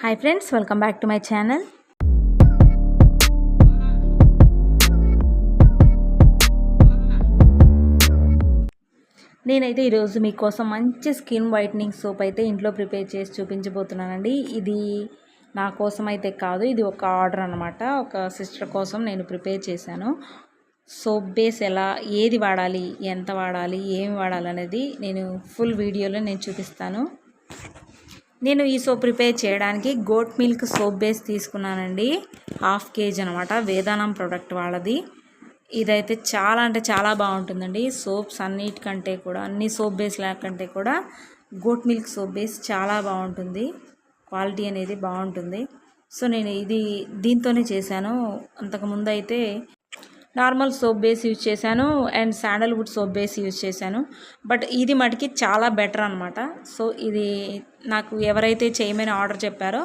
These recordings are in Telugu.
Hi friends welcome back to my channel నేనైతే ఈరోజు మీకోసం మంచి స్కిన్ వైట్నింగ్ సోప్ అయితే ఇంట్లో ప్రిపేర్ చేసి చూపించబోతున్నానండి. ఇది నా కోసం అయితే కాదు ఇది ఒక ఆర్డర్ అనమాట ఒక సిస్టర్ కోసం నేను ప్రిపేర్ చేశాను. సోప్ బేస్ ఎలా ఏది వాడాలి ఎంత వాడాలి ఏమి వాడాలి అనేది నేను ఫుల్ వీడియోలో నేను చూపిస్తాను. నేను ఈ సోప్ ప్రిపేర్ చేయడానికి గోట్ మిల్క్ సోప్ బేస్ తీసుకున్నానండి. హాఫ్ కేజీ అనమాట వేదానం ప్రోడక్ట్ వాళ్ళది. ఇదైతే చాలా అంటే చాలా బాగుంటుందండి. సోప్స్ అన్నిటికంటే కూడా అన్ని సోప్ బేస్ కంటే కూడా గోట్ మిల్క్ సోప్ బేస్ చాలా బాగుంటుంది. క్వాలిటీ అనేది బాగుంటుంది. సో నేను ఇది దీంతోనే చేశాను. అంతకుముందు అయితే నార్మల్ సోప్ బేస్ యూజ్ చేశాను and sandalwood soap base use చేశాను. బట్ ఇది మటుకి చాలా బెటర్ అనమాట సో ఇది నాకు ఎవరైతే చేయమని ఆర్డర్ చెప్పారో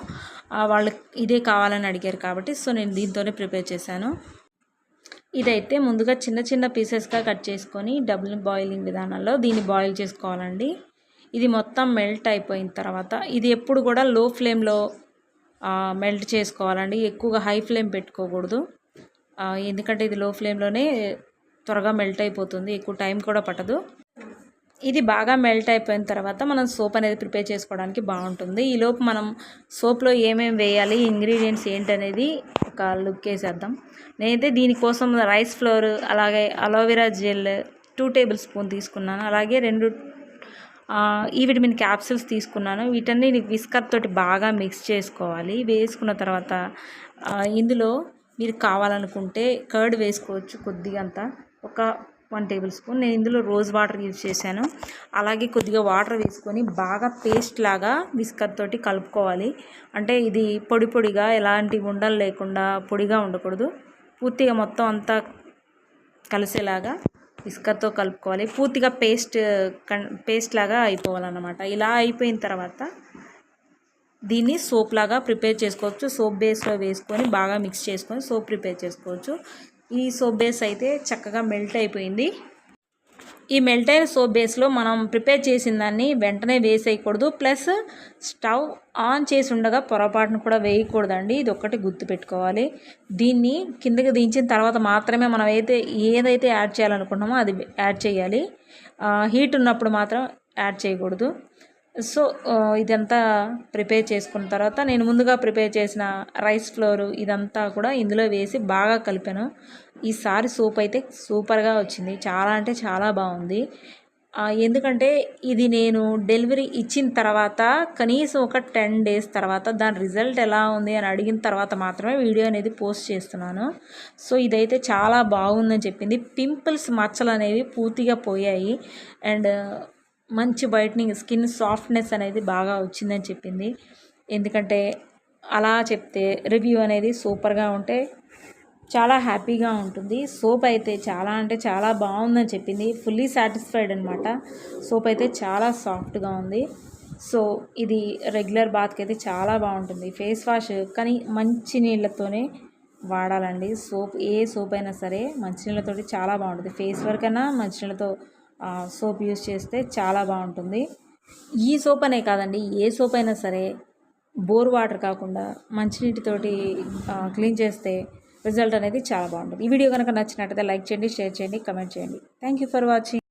వాళ్ళు ఇదే కావాలని అడిగారు కాబట్టి సో నేను దీంతోనే ప్రిపేర్ చేశాను. ఇదైతే ముందుగా చిన్న చిన్న పీసెస్గా కట్ చేసుకొని డబుల్ బాయిలింగ్ విధానంలో దీన్ని బాయిల్ చేసుకోవాలండి. ఇది మొత్తం మెల్ట్ అయిపోయిన తర్వాత ఇది ఎప్పుడు కూడా లో ఫ్లేమ్లో మెల్ట్ చేసుకోవాలండి. ఎక్కువగా హై ఫ్లేమ్ పెట్టుకోకూడదు. ఎందుకంటే ఇది లో ఫ్లేమ్లోనే త్వరగా మెల్ట్ అయిపోతుంది ఎక్కువ టైం కూడా పట్టదు. ఇది బాగా మెల్ట్ అయిపోయిన తర్వాత మనం సోప్ అనేది ప్రిపేర్ చేసుకోవడానికి బాగుంటుంది. ఈలోపు మనం సోప్లో ఏమేమి వేయాలి ఇంగ్రీడియంట్స్ ఏంటనేది ఒక లుక్ వేసేద్దాం. నేనైతే దీనికోసం రైస్ ఫ్లోర్ అలాగే aloe vera gel two tablespoon తీసుకున్నాను. అలాగే రెండు ఈ విటమిన్ క్యాప్సిల్స్ తీసుకున్నాను. వీటన్ని విస్కర్ తోటి బాగా మిక్స్ చేసుకోవాలి. వేసుకున్న తర్వాత ఇందులో మీరు కావాలనుకుంటే కర్డ్ వేసుకోవచ్చు కొద్దిగా అంతా ఒక వన్ టేబుల్ స్పూన్. నేను ఇందులో రోజ్ వాటర్ యూజ్ చేశాను. అలాగే కొద్దిగా వాటర్ వేసుకొని బాగా పేస్ట్ లాగా విస్కర్ తోటి కలుపుకోవాలి. అంటే ఇది పొడి పొడిగా ఎలాంటి ఉండలు లేకుండా పొడిగా ఉండకూడదు. పూర్తిగా మొత్తం అంతా కలిసేలాగా విస్కర్తో కలుపుకోవాలి. పూర్తిగా పేస్ట్ పేస్ట్ లాగా అయిపోవాలన్నమాట. ఇలా అయిపోయిన తర్వాత దీన్ని సోప్ లాగా ప్రిపేర్ చేసుకోవచ్చు. సోప్ బేస్లో వేసుకొని బాగా మిక్స్ చేసుకొని సోప్ ప్రిపేర్ చేసుకోవచ్చు. ఈ సోప్ బేస్ అయితే చక్కగా మెల్ట్ అయిపోయింది. ఈ మెల్ట్ అయిన సోప్ బేస్లో మనం ప్రిపేర్ చేసిన దాన్ని వెంటనే వేసేయకూడదు. ప్లస్ స్టవ్ ఆన్ చేసి ఉండగా పొరపాటును కూడా వేయకూడదండి. ఇది ఒక్కటి గుర్తుపెట్టుకోవాలి దీన్ని కిందకి దించిన తర్వాత మాత్రమే మనం అయితే ఏదైతే యాడ్ చేయాలనుకుంటున్నామో అది యాడ్ చేయాలి. హీట్ ఉన్నప్పుడు మాత్రం యాడ్ చేయకూడదు. సో ఇదంతా ప్రిపేర్ చేసుకున్న తర్వాత నేను ముందుగా ప్రిపేర్ చేసిన రైస్ ఫ్లోర్ ఇదంతా కూడా ఇందులో వేసి బాగా కలిపాను. ఈసారి సూప్ అయితే సూపర్గా వచ్చింది. చాలా అంటే చాలా బాగుంది. ఎందుకంటే ఇది నేను డెలివరీ ఇచ్చిన తర్వాత కనీసం ఒక టెన్ డేస్ తర్వాత దాని రిజల్ట్ ఎలా ఉంది అని అడిగిన తర్వాత మాత్రమే వీడియో అనేది పోస్ట్ చేస్తున్నాను. సో ఇదైతే చాలా బాగుందని చెప్పింది. పింపుల్స్ మచ్చలు అనేవి పూర్తిగా పోయాయి. అండ్ మంచి వైట్నింగ్ స్కిన్ సాఫ్ట్నెస్ అనేది బాగా వచ్చిందని చెప్పింది. ఎందుకంటే అలా చెప్తే రివ్యూ అనేది సూపర్గా ఉంటే చాలా హ్యాపీగా ఉంటుంది. సోప్ అయితే చాలా అంటే చాలా బాగుందని చెప్పింది. ఫుల్లీ సాటిస్ఫైడ్ అనమాట సోప్ అయితే చాలా సాఫ్ట్గా ఉంది. సో ఇది రెగ్యులర్ బాత్కి అయితే చాలా బాగుంటుంది. ఫేస్ వాష్ కానీ మంచి నీళ్ళతోనే వాడాలండి. సోప్ ఏ సోప్ అయినా సరే మంచినీళ్ళతో చాలా బాగుంటుంది. ఫేస్ వర్క్ అయినా మంచినీళ్ళతో సోప్ యూస్ చేస్తే చాలా బాగుంటుంది. ఈ సోప్ అనే కాదండి ఏ సోప్ అయినా సరే బోర్ వాటర్ కాకుండా మంచినీటితోటి క్లీన్ చేస్తే రిజల్ట్ అనేది చాలా బాగుంటుంది. ఈ వీడియో కనుక నచ్చినట్టయితే లైక్ చేయండి షేర్ చేయండి కమెంట్ చేయండి. Thank you for watching